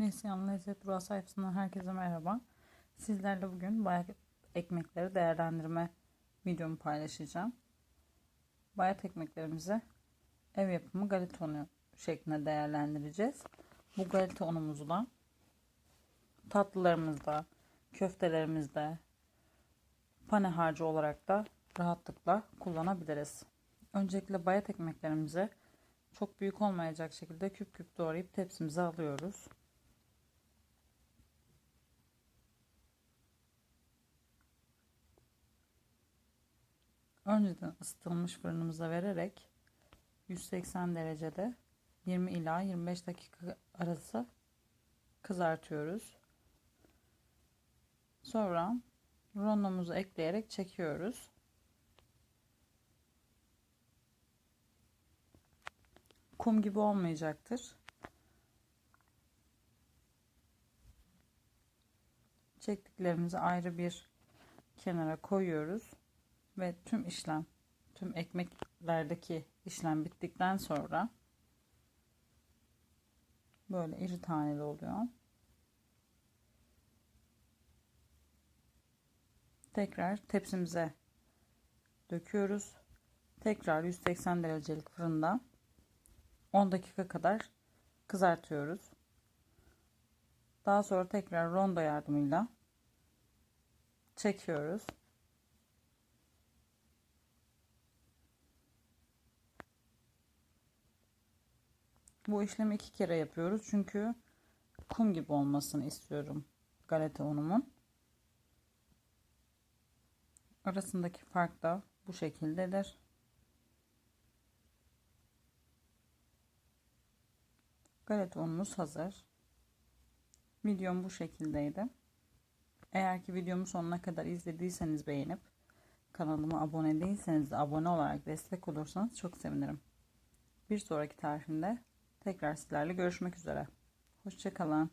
Neslihan Lezzet Durağı sayfasından herkese merhaba. Sizlerle bugün bayat ekmekleri değerlendirme videomu paylaşacağım. Bayat ekmeklerimizi ev yapımı galeta unu şeklinde değerlendireceğiz. Bu galeta unumuzu da tatlılarımızda, köftelerimizde, pane harcı olarak da rahatlıkla kullanabiliriz. Öncelikle bayat ekmeklerimizi çok büyük olmayacak şekilde küp küp doğrayıp tepsimize alıyoruz. Önceden ısıtılmış fırınımıza vererek 180 derecede 20 ila 25 dakika arası kızartıyoruz. Sonra rondomuzu ekleyerek çekiyoruz. Kum gibi olmayacaktır. Çektiklerimizi ayrı bir kenara koyuyoruz ve tüm işlem tüm ekmeklerdeki işlem bittikten sonra böyle iri taneli oluyor. Tekrar tepsimize döküyoruz. Tekrar 180 derecelik fırında 10 dakika kadar kızartıyoruz. Daha sonra tekrar rondo yardımıyla çekiyoruz. Bu işlemi iki kere yapıyoruz çünkü kum gibi olmasını istiyorum galeta unumun. Arasındaki fark da bu şekildedir. Galeta unumuz hazır. Videom bu şekildeydi. Eğer ki videomu sonuna kadar izlediyseniz beğenip kanalıma abone değilseniz de abone olarak destek olursanız çok sevinirim. Bir sonraki tarifimde tekrar sizlerle görüşmek üzere. Hoşçakalın.